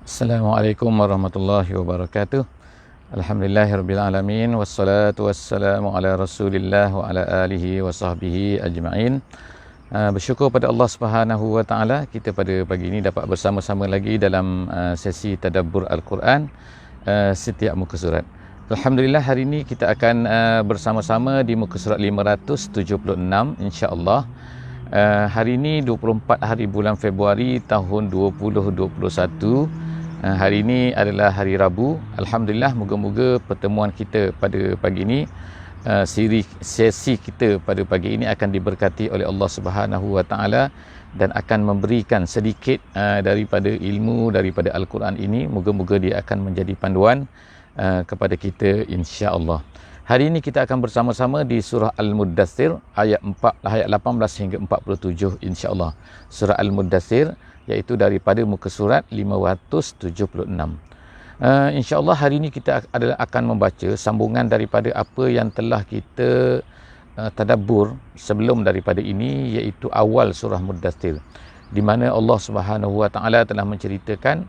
Assalamualaikum warahmatullahi wabarakatuh. Alhamdulillahirabbil wassalatu wassalamu ala Rasulillah wa ala alihi wa sahbihi ajma'in. Uh, bersyukur pada Allah Subhanahu wa taala kita pada pagi ini dapat bersama-sama lagi dalam uh, sesi tadabbur al-Quran uh, setiap muka surat. Alhamdulillah hari ini kita akan uh, bersama-sama di muka surat 576 insya-Allah. Uh, hari ini 24 hari bulan Februari tahun 2021 Uh, hari ini adalah hari Rabu. Alhamdulillah moga-moga pertemuan kita pada pagi ini uh, siri sesi kita pada pagi ini akan diberkati oleh Allah Subhanahu Wa Taala dan akan memberikan sedikit uh, daripada ilmu daripada Al-Quran ini. Moga-moga dia akan menjadi panduan uh, kepada kita insya-Allah. Hari ini kita akan bersama-sama di surah Al-Muddathir ayat 4 ayat 18 hingga 47 insya-Allah. Surah Al-Muddathir iaitu daripada muka surat 576. Uh, InsyaAllah hari ini kita adalah akan membaca sambungan daripada apa yang telah kita uh, tadabbur sebelum daripada ini iaitu awal surah Muddathir di mana Allah Subhanahu Wa Taala telah menceritakan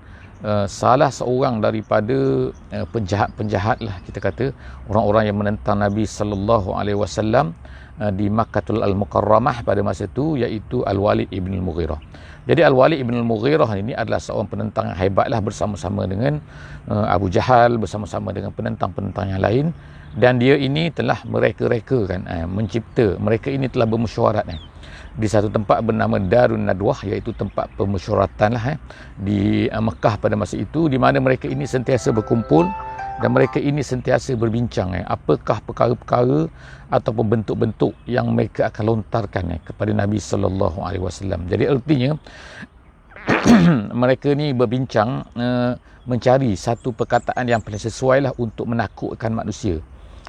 uh, salah seorang daripada uh, penjahat-penjahat lah kita kata. Orang-orang yang menentang Nabi sallallahu alaihi wasallam uh, di Makkahul Al-Mukarramah pada masa itu iaitu Al-Walid ibn Al-Mughirah. Jadi Al-Walid ibn Al-Mughirah ini adalah seorang penentang yang hebatlah bersama-sama dengan uh, Abu Jahal bersama-sama dengan penentang-penentang yang lain. Dan dia ini telah mereka-rekakan uh, mencipta. Mereka ini telah bermesyuarat eh, di satu tempat bernama Darun Nadwah iaitu tempat pemesyuaratan lah eh, di uh, Mekah pada masa itu di mana mereka ini sentiasa berkumpul dan mereka ini sentiasa berbincang eh, apakah perkara-perkara ataupun bentuk-bentuk yang mereka akan lontarkan eh, kepada Nabi sallallahu alaihi wasallam. Jadi artinya mereka ni berbincang uh, mencari satu perkataan yang paling sesuai lah untuk menakutkan manusia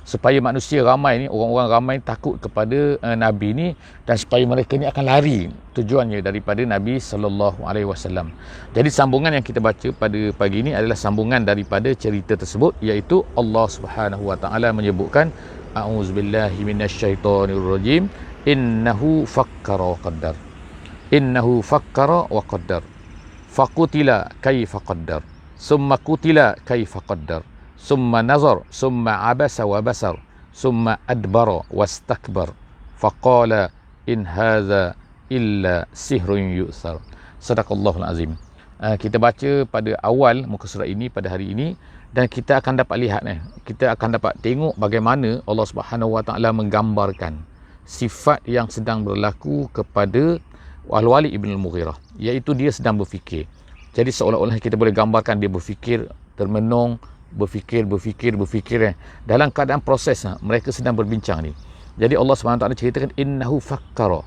supaya manusia ramai ni orang-orang ramai takut kepada uh, nabi ni dan supaya mereka ni akan lari tujuannya daripada nabi sallallahu alaihi wasallam. Jadi sambungan yang kita baca pada pagi ini adalah sambungan daripada cerita tersebut iaitu Allah Subhanahu wa taala menyebutkan a'udzubillahi minasyaitonirrajim innahu fakkara wa qaddar. Innahu fakkara wa qaddar. Faqutila kaifa qaddar. Summa qutila kaifa qaddar summa nazar abasa wa basar summa adbara wastakbar faqala in hadha illa sihrun yusar sadaqallahul azim. uh, kita baca pada awal muka surat ini pada hari ini dan kita akan dapat lihat eh kita akan dapat tengok bagaimana Allah Subhanahu wa taala menggambarkan sifat yang sedang berlaku kepada Al-Walid ibn al-Mughirah iaitu dia sedang berfikir. Jadi seolah-olah kita boleh gambarkan dia berfikir termenung berfikir, berfikir, berfikir eh. dalam keadaan proses eh, mereka sedang berbincang ni. Jadi Allah SWT ceritakan innahu fakkara.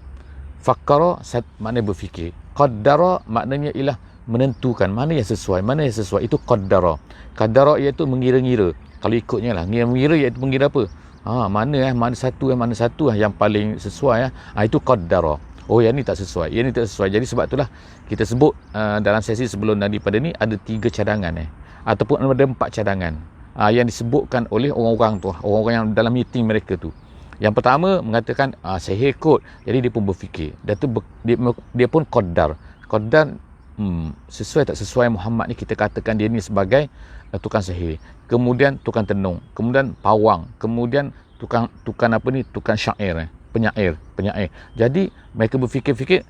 Fakkara maknanya berfikir. Qaddara maknanya ialah menentukan mana yang sesuai mana yang sesuai. Itu qaddara. Qaddara iaitu mengira-ngira. Kalau ikutnya lah mengira-ngira iaitu mengira apa? Ha, mana eh mana satu eh mana satu eh yang paling sesuai eh. Ha, itu qaddara. Oh yang ni tak sesuai. Yang ni tak sesuai. Jadi sebab itulah Kita sebut uh, Dalam sesi sebelum daripada ni Ada tiga cadangan eh ataupun ada empat cadangan. Uh, yang disebutkan oleh orang-orang tu orang-orang yang dalam meeting mereka tu. Yang pertama mengatakan uh, saya ikut. Jadi dia pun berfikir. Dan tu dia, dia pun qadar. Qadar hmm, sesuai tak sesuai Muhammad ni kita katakan dia ni sebagai uh, tukang sihir. Kemudian tukang tenung. Kemudian pawang. Kemudian tukang tukang apa ni? Tukang syair eh, penyair penyair. Jadi mereka berfikir-fikir.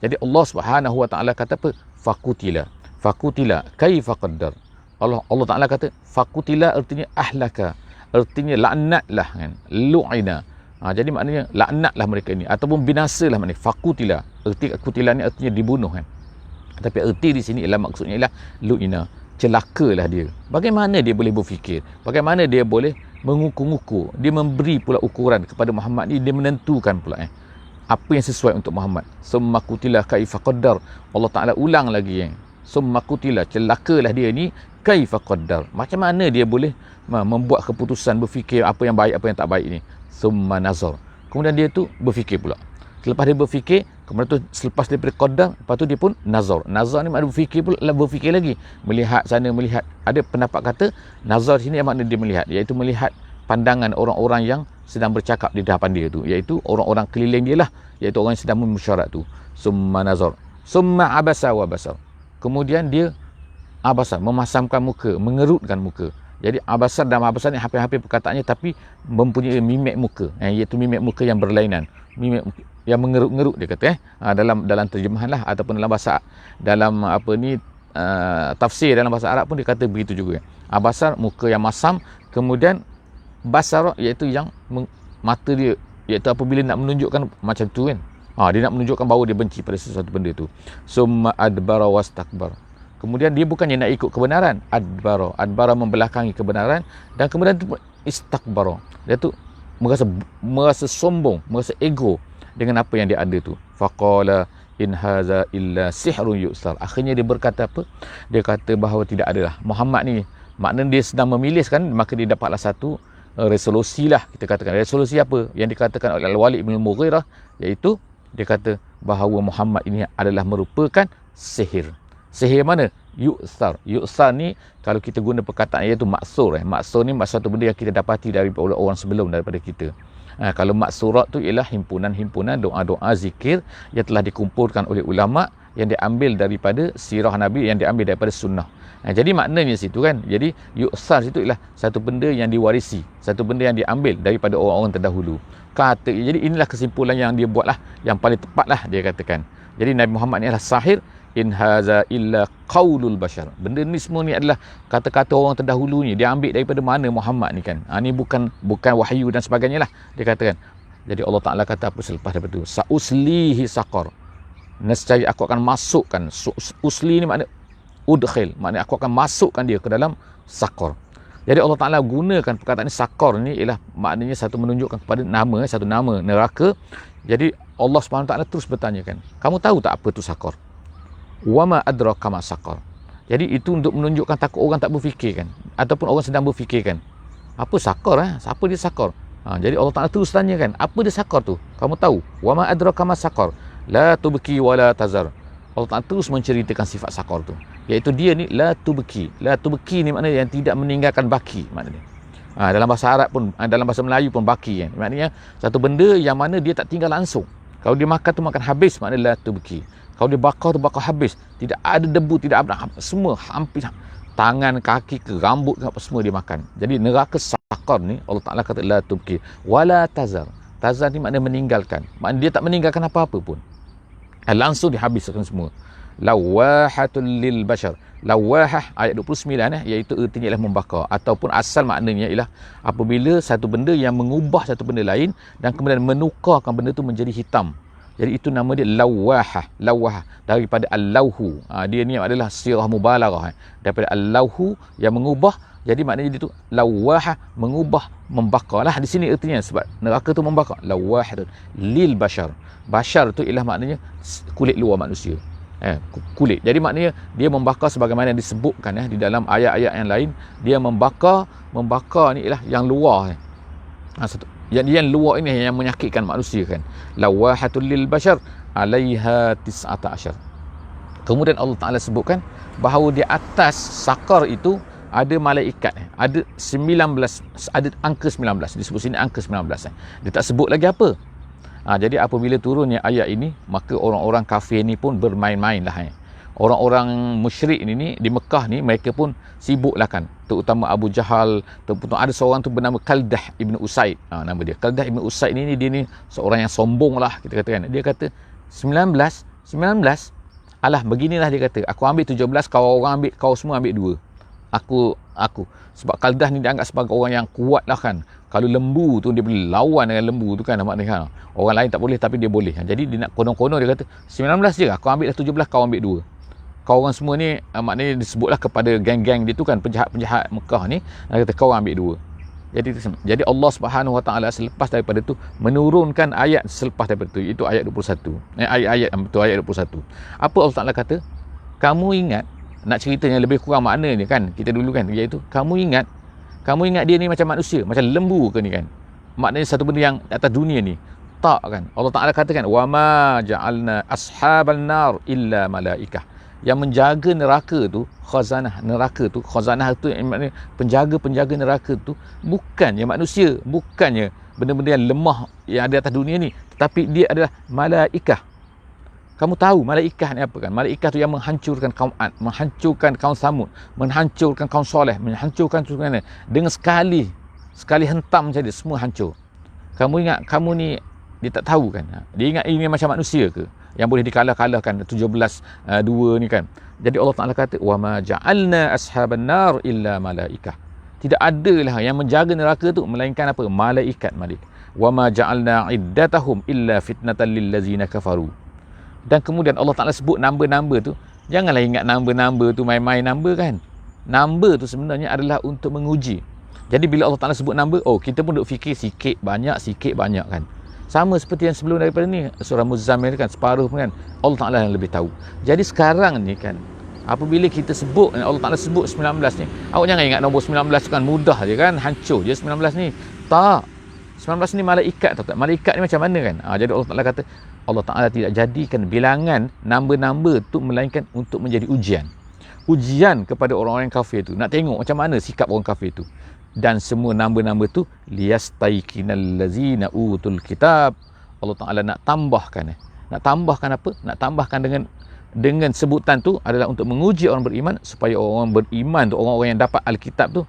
Jadi Allah Subhanahu Wa Taala kata apa? Fakutila. Fakutila. Kaifa qaddar Allah Allah Taala kata fakutila artinya ahlaka. Artinya laknatlah kan lu'ina. Ha, jadi maknanya laknatlah mereka ini ataupun binasalah maknanya fakutila erti kutila ni artinya dibunuh kan. Tapi erti di sini ialah maksudnya ialah lu'ina celakalah dia. Bagaimana dia boleh berfikir? Bagaimana dia boleh mengukur-ukur dia memberi pula ukuran kepada Muhammad ni dia menentukan pula eh. Apa yang sesuai untuk Muhammad? Summa kutilah kaifa qaddar. Allah Taala ulang lagi yang summa kutilah celakalah dia ni kaifa qaddar? Macam mana dia boleh membuat keputusan berfikir apa yang baik apa yang tak baik ni? Summa nazar. Kemudian dia tu berfikir pula. Selepas dia berfikir kemudian tu selepas daripada qaddar lepas tu dia pun nazar. Nazar ni makna berfikir pula berfikir lagi. Melihat sana melihat. Ada pendapat kata nazar sini makna dia melihat. Iaitu melihat pandangan orang-orang yang sedang bercakap di depan dia tu. Iaitu orang-orang keliling dia lah. Iaitu orang yang sedang memusyarat tu. Summa nazar. Summa abasa wa basar kemudian dia abasar memasamkan muka mengerutkan muka. Jadi abasar dan abasar ni hampir-hampir perkataannya tapi mempunyai mimik muka. Eh, iaitu mimik muka yang berlainan. Mimik yang mengerut-ngerut dia kata eh. Ha, dalam dalam terjemahan lah ataupun dalam bahasa dalam apa ni uh, tafsir dalam bahasa Arab pun dia kata begitu juga. Abasar muka yang masam kemudian basar iaitu yang mata dia iaitu apabila nak menunjukkan macam tu kan. Ha, dia nak menunjukkan bahawa dia benci pada sesuatu benda tu. Summa adbara wastakbar kemudian dia bukannya nak ikut kebenaran. Adbara adbara membelakangi kebenaran dan kemudian tu istakbara dia tu merasa merasa sombong merasa ego dengan apa yang dia ada tu. Faqala in haza illa sihrun yusar. Akhirnya dia berkata apa? Dia kata bahawa tidak adalah. Muhammad ni maknanya dia sedang memilih kan maka dia dapatlah satu uh, resolusi lah kita katakan. Resolusi apa? Yang dikatakan oleh Al-Walid bin Mughirah iaitu dia kata bahawa Muhammad ini adalah merupakan sihir sihir mana yu'sar yu'sar ni kalau kita guna perkataan iaitu maksur eh. maksur ni satu benda yang kita dapati daripada orang sebelum daripada kita Ha, kalau maksurat tu ialah himpunan-himpunan doa-doa zikir yang telah dikumpulkan oleh ulama yang diambil daripada sirah Nabi yang diambil daripada sunnah. Ha, jadi maknanya situ kan. Jadi yuksar situ ialah satu benda yang diwarisi. Satu benda yang diambil daripada orang-orang terdahulu. Kata, jadi inilah kesimpulan yang dia buatlah. Yang paling tepatlah dia katakan. Jadi Nabi Muhammad ni adalah sahir in haza illa qaulul bashar. Benda ni semua ni adalah kata-kata orang terdahulu ni dia ambil daripada mana Muhammad ni kan? Ha, ni bukan bukan wahyu dan sebagainya lah dia katakan. Jadi Allah Ta'ala kata apa selepas daripada itu sa'uslihi saqar. Nescaya aku akan masukkan. Usli ni makna udkhil. Makna aku akan masukkan dia ke dalam saqar. Jadi Allah Ta'ala gunakan perkataan ni sakor ni ialah maknanya satu menunjukkan kepada nama satu nama neraka. Jadi Allah SWT terus bertanya kan kamu tahu tak apa tu sakor wama adraka ma saqar jadi itu untuk menunjukkan takut orang tak berfikir kan. Ataupun orang sedang berfikir kan. Apa sakar eh siapa dia sakar? Ha, jadi Allah Taala terus tanya kan apa dia sakar tu? Kamu tahu? Wama adraka ma saqar la tubki wala tazar. Allah Taala terus menceritakan sifat sakar tu. Iaitu dia ni la tubki. La tubki ni maknanya yang tidak meninggalkan baki maknanya. Ha, dalam bahasa Arab pun ha, dalam bahasa Melayu pun baki kan. Maknanya satu benda yang mana dia tak tinggal langsung. Kalau dia makan tu makan habis maknanya la tubki kalau dia bakar tu bakar habis. Tidak ada debu, tidak ada semua hampir tangan, kaki ke rambut ke apa semua dia makan. Jadi neraka sakar ni Allah Taala kata la tubki wala tazar. Tazar ni maknanya meninggalkan. Maknanya dia tak meninggalkan apa-apa pun. Eh, langsung dihabiskan semua. Lawahatul lil bashar. Lawahah ayat 29 eh iaitu ertinya ialah membakar ataupun asal maknanya ialah apabila satu benda yang mengubah satu benda lain dan kemudian menukarkan benda itu menjadi hitam jadi itu nama dia lawahah, lawahah daripada al-lauhu. Ha, dia ni adalah sirah mubalaghah eh. daripada al-lauhu yang mengubah. Jadi maknanya dia tu lawahah mengubah membakar lah di sini artinya sebab neraka tu membakar. Lawahah lil bashar. Bashar tu ialah maknanya kulit luar manusia. Eh, kulit. Jadi maknanya dia membakar sebagaimana yang disebutkan eh, di dalam ayat-ayat yang lain. Dia membakar, membakar ni ialah yang luar. Eh. Ha, satu, yang yang luar ini yang menyakitkan manusia kan. Lawahatul lil bashar alaiha tis'ata asyar. Kemudian Allah Taala sebutkan bahawa di atas sakar itu ada malaikat. Ada 19 ada angka 19 disebut sini angka 19 eh. dia tak sebut lagi apa. Ha, jadi apabila turunnya ayat ini maka orang-orang kafir ni pun bermain-main lah eh orang-orang musyrik ni, ni di Mekah ni mereka pun sibuklah kan. Terutama Abu Jahal terutama ada seorang tu bernama Kaldah Ibn Usaid. Ha, nama dia. Kaldah Ibn Usaid ni, ni dia ni seorang yang sombong lah kita katakan. Dia kata 19 19 alah beginilah dia kata aku ambil 17 kau orang ambil kau semua ambil dua. Aku aku. Sebab Kaldah ni dianggap sebagai orang yang kuat lah kan. Kalau lembu tu dia boleh lawan dengan lembu tu kan maknanya kan. Orang lain tak boleh tapi dia boleh. Jadi dia nak konon-konon dia kata 19 je aku ambil dah 17 kau ambil dua kau orang semua ni uh, maknanya disebutlah kepada geng-geng dia tu kan penjahat-penjahat Mekah ni dia kata kau ambil dua. Jadi jadi Allah Subhanahu Wa Taala selepas daripada tu menurunkan ayat selepas daripada tu. Itu ayat 21 eh, ayat-ayat itu ayat 21 apa Allah Taala kata? Kamu ingat nak ceritanya lebih kurang makna ni kan kita dulu kan iaitu kamu ingat kamu ingat dia ni macam manusia macam lembu ke ni kan? Maknanya satu benda yang atas dunia ni tak kan? Allah Taala katakan wa ma ja'alna ashaban nar illa malaikah yang menjaga neraka tu khazanah neraka tu khazanah tu maknanya penjaga-penjaga neraka tu bukannya manusia bukannya benda-benda yang lemah yang ada atas dunia ni tetapi dia adalah malaikah Kamu tahu malaikat ni apa kan? Malaikat tu yang menghancurkan kaum Ad, menghancurkan kaum Samud, menghancurkan kaum Soleh, menghancurkan mana? Dengan sekali, sekali hentam saja semua hancur. Kamu ingat kamu ni dia tak tahu kan? Dia ingat ini macam manusia ke? Yang boleh dikalah-kalahkan 17 uh, 2 ni kan. Jadi Allah Taala kata wa ma ja'alna ashaban nar illa malaikah. Tidak adalah yang menjaga neraka tu melainkan apa? Malaikat malik. Wa ma ja'alna iddatahum illa fitnatan lil ladzina kafaru dan kemudian Allah Ta'ala sebut number-number tu janganlah ingat number-number tu main-main number kan number tu sebenarnya adalah untuk menguji jadi bila Allah Ta'ala sebut number oh kita pun duk fikir sikit banyak sikit banyak kan sama seperti yang sebelum daripada ni surah Muzammil kan separuh pun kan Allah Ta'ala yang lebih tahu jadi sekarang ni kan apabila kita sebut Allah Ta'ala sebut 19 ni awak jangan ingat nombor 19 kan mudah je kan hancur je 19 ni tak 19 ni malaikat tak malaikat ni macam mana kan ha, jadi Allah Ta'ala kata Allah Ta'ala tidak jadikan bilangan number-number tu melainkan untuk menjadi ujian. Ujian kepada orang-orang kafir tu. Nak tengok macam mana sikap orang kafir tu. Dan semua number-number tu liyastaikinal lazina utul kitab. Allah Ta'ala nak tambahkan. Eh. Nak tambahkan apa? Nak tambahkan dengan dengan sebutan tu adalah untuk menguji orang beriman supaya orang beriman tu orang-orang yang dapat alkitab tu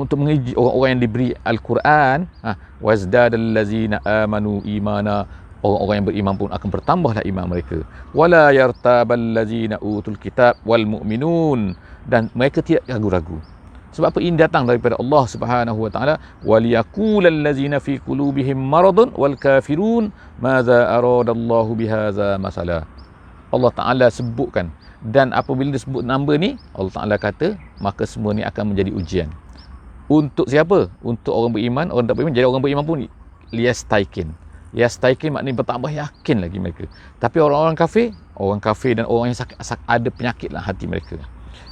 untuk menguji orang-orang yang diberi al-Quran ha wazdadal lazina amanu imana orang-orang yang beriman pun akan bertambahlah iman mereka wala yartabal ladzina utul kitab wal mu'minun dan mereka tidak ragu-ragu sebab apa? Ini datang daripada Allah Subhanahu wa taala waliyaqulal ladzina fi qulubihim maradun wal kafirun madza aradallahu bihadza masala. Allah taala sebutkan. Dan apabila disebut number ni Allah taala kata maka semua ni akan menjadi ujian. Untuk siapa? Untuk orang beriman. Orang tak beriman jadi orang beriman pun liyastaikin Yastaikin maknanya bertambah yakin lagi mereka. Tapi orang-orang kafir, orang kafir dan orang yang sakit, ada penyakit lah hati mereka.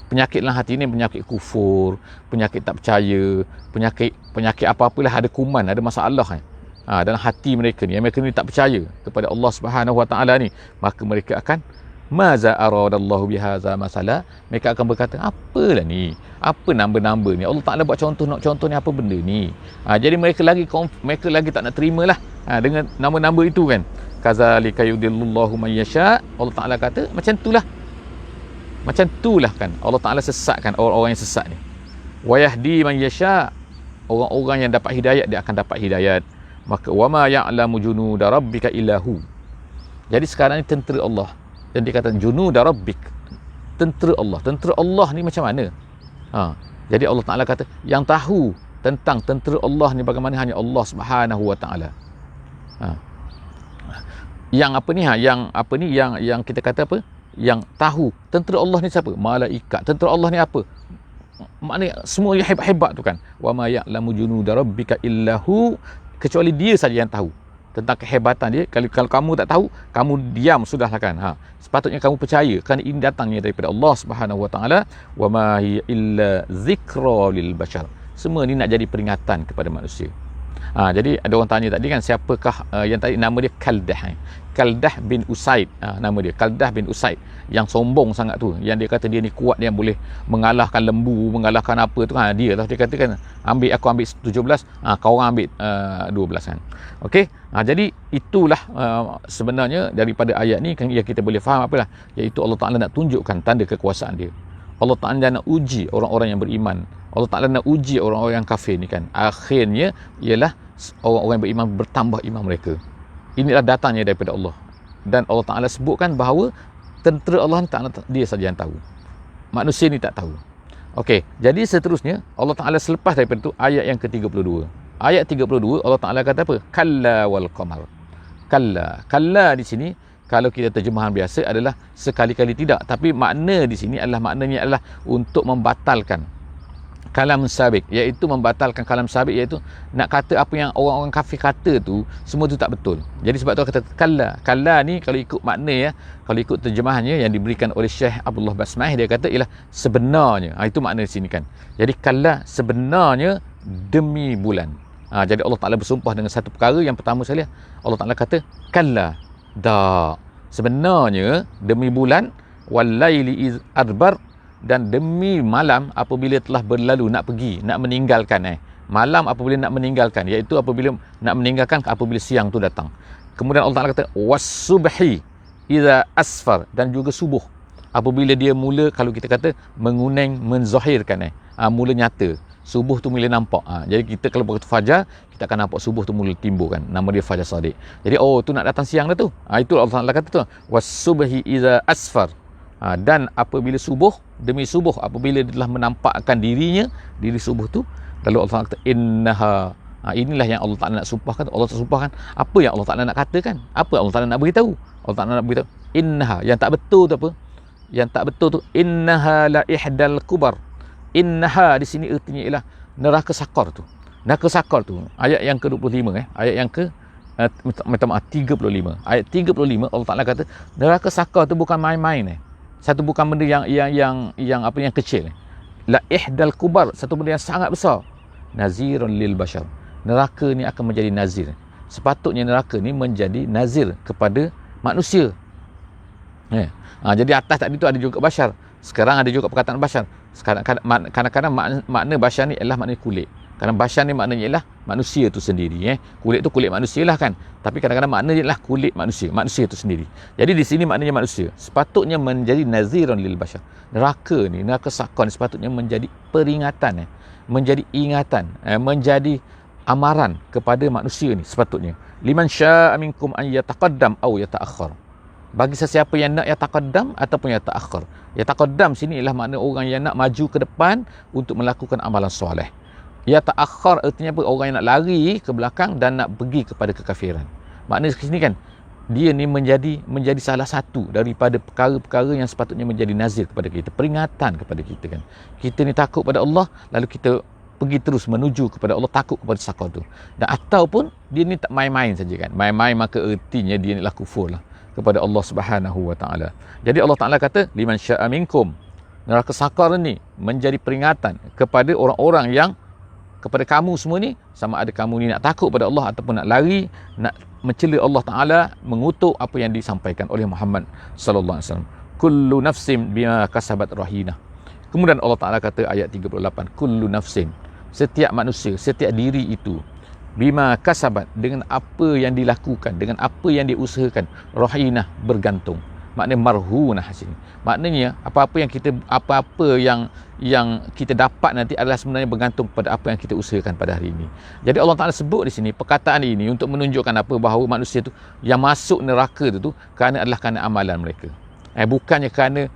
Penyakit lah hati ini penyakit kufur, penyakit tak percaya, penyakit penyakit apa-apalah ada kuman, ada masalah kan. Ha, dalam hati mereka ni, mereka ni tak percaya kepada Allah Subhanahu Wa Taala ni, maka mereka akan Maza aradallahu bihaza masalah Mereka akan berkata Apalah ni? Apa number-number ni? Allah Ta'ala buat contoh Nak contoh ni apa benda ni? Ha, Jadi mereka lagi Mereka lagi tak nak terima lah ha, Dengan nama-number itu kan. Kazalika yudillullahu mayyasha Allah Ta'ala kata Macam itulah Macam itulah kan. Allah Ta'ala sesatkan Orang-orang yang sesat ni. Wayahdi mayyasha Orang-orang yang dapat hidayat Dia akan dapat hidayat. Maka wama ya'lamu junuda rabbika illahu Jadi sekarang ni tentera Allah. Dan dia kata junud rabbik. Tentera Allah. Tentera Allah ni macam mana? Ha. jadi Allah Taala kata yang tahu tentang tentera Allah ni bagaimana hanya Allah Subhanahu wa taala. Ha. yang apa ni ha? Yang apa ni? Yang yang kita kata apa yang tahu tentera Allah ni siapa? Malaikat. Tentera Allah ni apa? Maknanya semua yang hebat-hebat tu kan? Wa ma ya'lamu junuda rabbika illahu. Kecuali dia saja yang tahu tentang kehebatan dia. Kalau, kalau kamu tak tahu kamu diam sudahlah kan? Ha. Sepatutnya kamu percaya kerana ini datangnya daripada Allah Subhanahu wa taala. Wa ma illa zikra lil bashar. Semua ni nak jadi peringatan kepada manusia Ha, jadi ada orang tanya tadi kan siapakah uh, yang tadi nama dia Kaldah eh? Kaldah bin Usaid. Ha, nama dia Kaldah bin Usaid. Yang sombong sangat tu. Yang dia kata dia ni kuat dia boleh mengalahkan lembu mengalahkan apa tu. Ha, dia lah. Dia kata kan ambil aku ambil 17 ha, kau orang ambil uh, 12 kan? Okey? Ha, jadi itulah uh, sebenarnya daripada ayat ni kan yang kita boleh faham apalah. Iaitu Allah Taala nak tunjukkan tanda kekuasaan dia. Allah Taala nak uji orang-orang yang beriman Allah Taala nak uji orang-orang yang kafir ni kan akhirnya ialah orang-orang beriman bertambah iman mereka. Inilah datangnya daripada Allah. Dan Allah Ta'ala sebutkan bahawa tentera Allah tak dia saja yang tahu. Manusia ni tak tahu. Okey, jadi seterusnya Allah Ta'ala selepas daripada itu ayat yang ke-32. Ayat 32 Allah Ta'ala kata apa? Kalla wal qamar. Kalla. Kalla di sini kalau kita terjemahan biasa adalah sekali-kali tidak. Tapi makna di sini adalah maknanya adalah untuk membatalkan kalam sabik iaitu membatalkan kalam sabik iaitu nak kata apa yang orang-orang kafir kata tu semua tu tak betul. Jadi sebab tu kata kalla kalla ni kalau ikut makna ya kalau ikut terjemahannya yang diberikan oleh Syekh Abdullah Basmah dia kata ialah sebenarnya. Ha, itu makna di sini kan. Jadi kalla sebenarnya demi bulan. Ha, jadi Allah Ta'ala bersumpah dengan satu perkara. Yang pertama sekali Allah Ta'ala kata kalla da. Sebenarnya demi bulan walaili adbar dan demi malam apabila telah berlalu nak pergi nak meninggalkan eh malam apabila nak meninggalkan iaitu apabila nak meninggalkan apabila siang tu datang. Kemudian Allah Taala kata wasubhi iza asfar. Dan juga subuh. Apabila dia mula kalau kita kata menguning menzahirkan eh ha, mula nyata. Subuh tu mula nampak ha, jadi kita kalau waktu fajar kita akan nampak subuh tu mula timbul kan. Nama dia fajar sadiq. Jadi oh tu nak datang siang dah tu. Ha, itu Allah Taala kata tu. Wasubhi iza asfar ha, dan apabila subuh demi subuh apabila dia telah menampakkan dirinya diri subuh tu lalu Allah kata innaha ha, inilah yang Allah Taala nak sumpahkan. Allah Taala sumpahkan apa yang Allah Taala nak katakan apa Allah Taala nak beritahu. Allah Taala nak beritahu innaha yang tak betul tu apa? Yang tak betul tu innaha la ihdal kubar. Innaha di sini artinya ialah neraka sakar tu. Neraka sakar tu ayat yang ke-25 eh ayat yang ke uh, minta maaf 35 ayat 35 Allah Taala kata neraka sakar tu bukan main-main eh satu bukan benda yang yang yang yang apa yang kecil la ihdal kubar satu benda yang sangat besar nazirun lil bashar neraka ni akan menjadi nazir sepatutnya neraka ni menjadi nazir kepada manusia eh Ha, jadi atas tadi tu ada juga bashar. Sekarang ada juga perkataan bashar. Sekarang kadang-kadang makna, makna bashar ni ialah makna kulit. Kerana bashar ni maknanya ialah manusia tu sendiri. Eh. Kulit tu kulit manusia lah kan. Tapi kadang-kadang maknanya ialah kulit manusia. Manusia tu sendiri. Jadi di sini maknanya manusia. Sepatutnya menjadi naziran lil bashar. Neraka ni, neraka sakon sepatutnya menjadi peringatan. Eh. Menjadi ingatan. Eh. Menjadi amaran kepada manusia ni sepatutnya. Liman sya'a minkum an yataqaddam au yata'akhir bagi sesiapa yang nak yang taqaddam ataupun yang ta'akhir. Yang taqaddam sini ialah makna orang yang nak maju ke depan untuk melakukan amalan soleh. Yang ta'akhir artinya apa? Orang yang nak lari ke belakang dan nak pergi kepada kekafiran. Makna sini kan, dia ni menjadi menjadi salah satu daripada perkara-perkara yang sepatutnya menjadi nazir kepada kita. Peringatan kepada kita kan. Kita ni takut pada Allah, lalu kita pergi terus menuju kepada Allah takut kepada sakar tu dan ataupun dia ni tak main-main saja kan main-main maka ertinya dia ni lah kufur lah kepada Allah Subhanahu wa taala. Jadi Allah Taala kata liman syaa minkum neraka sakar ni menjadi peringatan kepada orang-orang yang kepada kamu semua ni sama ada kamu ni nak takut pada Allah ataupun nak lari nak mencela Allah Taala mengutuk apa yang disampaikan oleh Muhammad sallallahu alaihi wasallam. Kullu nafsin bima kasabat rahina. Kemudian Allah Taala kata ayat 38 kullu nafsin setiap manusia setiap diri itu bima kasabat dengan apa yang dilakukan dengan apa yang diusahakan rahina bergantung maknanya marhunah sini. Maknanya apa-apa yang kita apa-apa yang yang kita dapat nanti adalah sebenarnya bergantung pada apa yang kita usahakan pada hari ini. Jadi Allah Taala sebut di sini perkataan ini untuk menunjukkan apa bahawa manusia itu yang masuk neraka itu kerana adalah kerana amalan mereka. Eh bukannya kerana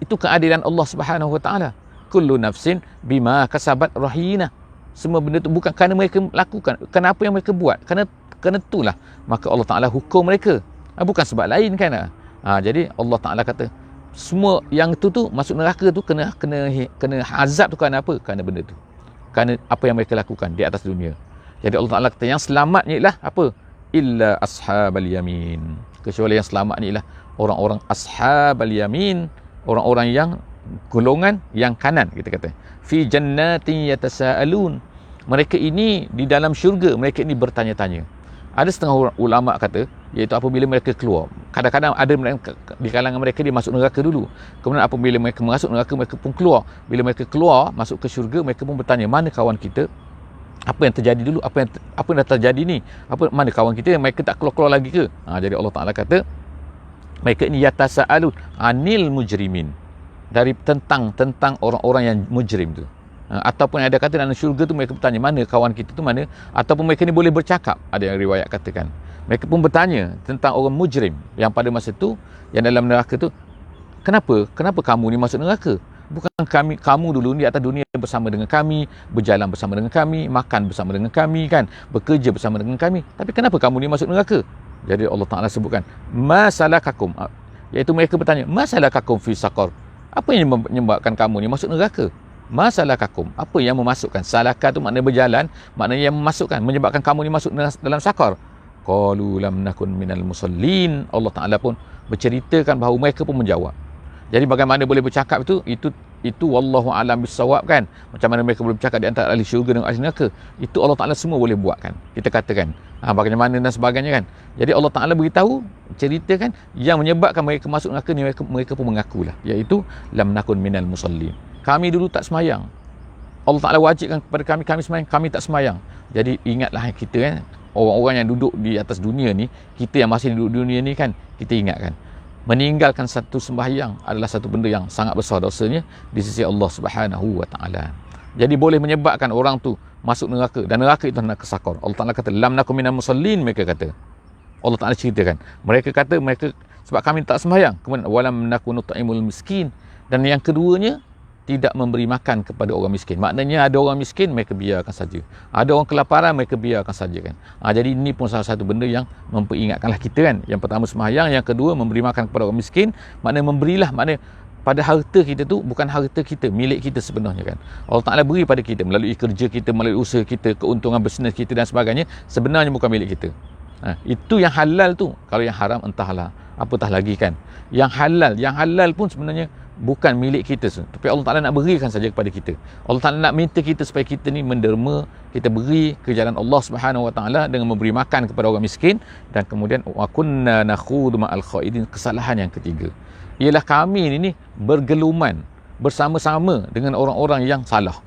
itu keadilan Allah Subhanahu Wa Taala. Kullu nafsin bima kasabat rahina. Semua benda tu bukan kerana mereka lakukan kenapa yang mereka buat. Kerana kerana itulah maka Allah Taala hukum mereka. Ha, bukan sebab lain kan ha, jadi Allah Taala kata semua yang itu tu masuk neraka tu kena kena kena azab tu kerana apa? Kerana benda tu. Kerana apa yang mereka lakukan di atas dunia. Jadi Allah Taala kata yang selamatnya ialah apa? Illa ashabal yamin. Kecuali yang selamat ni ialah orang-orang ashabal yamin orang-orang yang golongan yang kanan kita kata. Fi jannatin yatasaalun. Mereka ini di dalam syurga mereka ini bertanya-tanya. Ada setengah ulama kata iaitu apabila mereka keluar. Kadang-kadang ada di kalangan mereka dia masuk neraka dulu. Kemudian apabila mereka masuk neraka mereka pun keluar. Bila mereka keluar masuk ke syurga mereka pun bertanya mana kawan kita? Apa yang terjadi dulu? Apa yang apa yang dah terjadi ni? Apa mana kawan kita? Mereka tak keluar-keluar lagi ke? Ha, jadi Allah Taala kata mereka ini yatasaalun anil mujrimin. Dari tentang tentang orang-orang yang mujrim tu. Ha, ataupun ada kata dalam syurga tu mereka bertanya mana kawan kita tu? Mana? Ataupun mereka ni boleh bercakap. Ada yang riwayat katakan mereka pun bertanya tentang orang mujrim yang pada masa tu yang dalam neraka tu kenapa kenapa kamu ni masuk neraka bukan kami kamu dulu di atas dunia bersama dengan kami berjalan bersama dengan kami makan bersama dengan kami kan bekerja bersama dengan kami tapi kenapa kamu ni masuk neraka jadi Allah Taala sebutkan masalah kakum iaitu mereka bertanya masalah kakum fi saqar apa yang menyebabkan kamu ni masuk neraka? Masalah kakum. Apa yang memasukkan? Salahkah tu maknanya berjalan, maknanya yang memasukkan, menyebabkan kamu ni masuk dalam sakar. Qalu lam nakun minal musallin. Allah Taala pun berceritakan bahawa mereka pun menjawab. Jadi bagaimana boleh bercakap itu? Itu itu wallahu alam bisawab kan? Macam mana mereka boleh bercakap di antara ahli syurga dan ahli neraka? Itu Allah Taala semua boleh buat kan kita katakan. Ha, bagaimana dan sebagainya kan? Jadi Allah Taala beritahu ceritakan yang menyebabkan mereka masuk neraka ni mereka, mereka pun mengakulah. Iaitu lam nakun minal musallin. Kami dulu tak semayang. Allah Taala wajibkan kepada kami kami semayang kami tak semayang. Jadi ingatlah kita kan orang-orang yang duduk di atas dunia ni kita yang masih duduk di dunia ni kan kita ingatkan meninggalkan satu sembahyang adalah satu benda yang sangat besar dosanya di sisi Allah Subhanahu wa taala. Jadi boleh menyebabkan orang tu masuk neraka dan neraka itu neraka sakar. Allah Taala kata lam nakum minal musallin mereka kata. Allah Taala ceritakan. Mereka kata mereka sebab kami tak sembahyang. Kemudian walam nakunu ta'imul miskin dan yang keduanya tidak memberi makan kepada orang miskin. Maknanya ada orang miskin, mereka biarkan saja. Ada orang kelaparan, mereka biarkan saja kan. Ha, jadi ini pun salah satu benda yang memperingatkanlah kita kan. Yang pertama sembahyang, yang kedua memberi makan kepada orang miskin. Maknanya memberilah, maknanya pada harta kita tu bukan harta kita, milik kita sebenarnya kan. Allah Ta'ala beri pada kita melalui kerja kita, melalui usaha kita, keuntungan bisnes kita dan sebagainya. Sebenarnya bukan milik kita. Ha, itu yang halal tu. Kalau yang haram entahlah. Apatah lagi kan. Yang halal, yang halal pun sebenarnya bukan milik kita. Tapi Allah Ta'ala nak berikan saja kepada kita. Allah Ta'ala nak minta kita supaya kita ni menderma, kita beri ke jalan Allah Subhanahu Wa Ta'ala dengan memberi makan kepada orang miskin dan kemudian wa kunna nakhudu ma'al khaidin kesalahan yang ketiga. Ialah kami ni, ni bergeluman bersama-sama dengan orang-orang yang salah.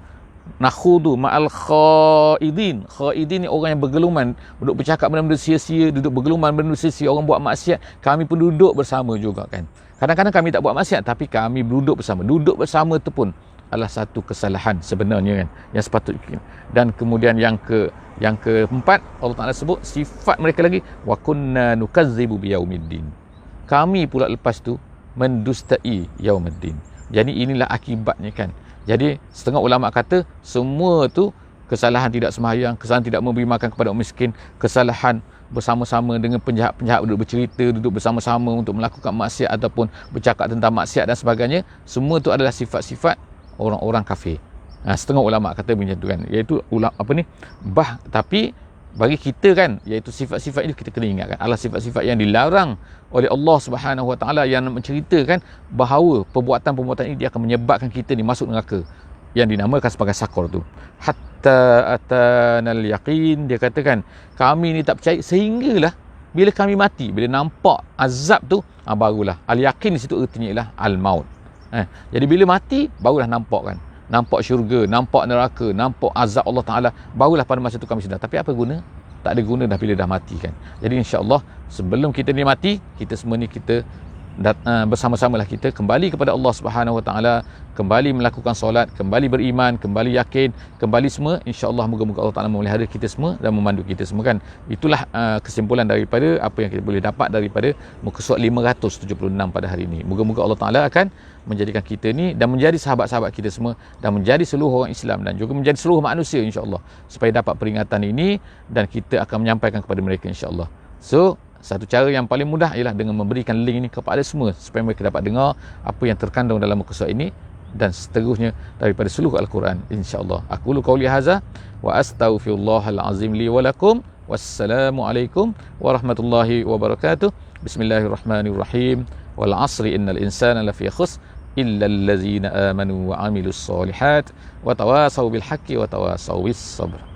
Nakhudu ma'al khaidin. Khaidin ni orang yang bergeluman, duduk bercakap benda-benda sia-sia, duduk bergeluman benda-benda sia-sia, orang buat maksiat, kami pun duduk bersama juga kan. Kadang-kadang kami tak buat maksiat tapi kami duduk bersama. Duduk bersama tu pun adalah satu kesalahan sebenarnya kan yang sepatutnya. Dan kemudian yang ke yang keempat Allah Taala sebut sifat mereka lagi wa kunna nukazzibu biyaumiddin. Kami pula lepas tu mendustai yaumiddin. Jadi inilah akibatnya kan. Jadi setengah ulama kata semua tu kesalahan tidak sembahyang, kesalahan tidak memberi makan kepada orang miskin, kesalahan bersama-sama dengan penjahat-penjahat duduk bercerita, duduk bersama-sama untuk melakukan maksiat ataupun bercakap tentang maksiat dan sebagainya, semua itu adalah sifat-sifat orang-orang kafir. Ha, setengah ulama kata macam tu kan, iaitu ulama apa ni? Bah tapi bagi kita kan iaitu sifat-sifat ini kita kena ingatkan adalah sifat-sifat yang dilarang oleh Allah Subhanahu Wa Taala yang menceritakan bahawa perbuatan-perbuatan ini dia akan menyebabkan kita ni masuk neraka yang dinamakan sebagai sakor tu. Hatta atanal yaqin dia katakan kami ni tak percaya sehinggalah bila kami mati bila nampak azab tu ha, barulah. Al yaqin di situ artinya ialah al maut. Eh, jadi bila mati barulah nampak kan. Nampak syurga nampak neraka nampak azab Allah taala barulah pada masa tu kami sedar. Tapi apa guna? Tak ada guna dah bila dah mati kan. Jadi insyaallah sebelum kita ni mati kita semua ni kita uh, bersama-samalah kita kembali kepada Allah Subhanahu Wa Taala kembali melakukan solat kembali beriman kembali yakin kembali semua. insya-Allah moga-moga Allah Taala memelihara kita semua dan memandu kita semua kan? Itulah uh, kesimpulan daripada apa yang kita boleh dapat daripada muka surat 576 pada hari ini. Moga-moga Allah Taala akan menjadikan kita ni dan menjadi sahabat-sahabat kita semua dan menjadi seluruh orang Islam dan juga menjadi seluruh manusia insya-Allah. Supaya dapat peringatan ini dan kita akan menyampaikan kepada mereka insya-Allah. So satu cara yang paling mudah ialah dengan memberikan link ini kepada semua supaya mereka dapat dengar apa yang terkandung dalam muka surat ini dan seterusnya daripada seluruh al-Quran insya-Allah. Aku lu qauli hadza wa astaghfirullahal azim li wa lakum. Wassalamualaikum warahmatullahi wabarakatuh. Bismillahirrahmanirrahim. Wal 'asri innal insana lafi khusr illa allazina amanu wa 'amilus solihat wa tawasaw bil haqqi wa tawasaw bis sabr.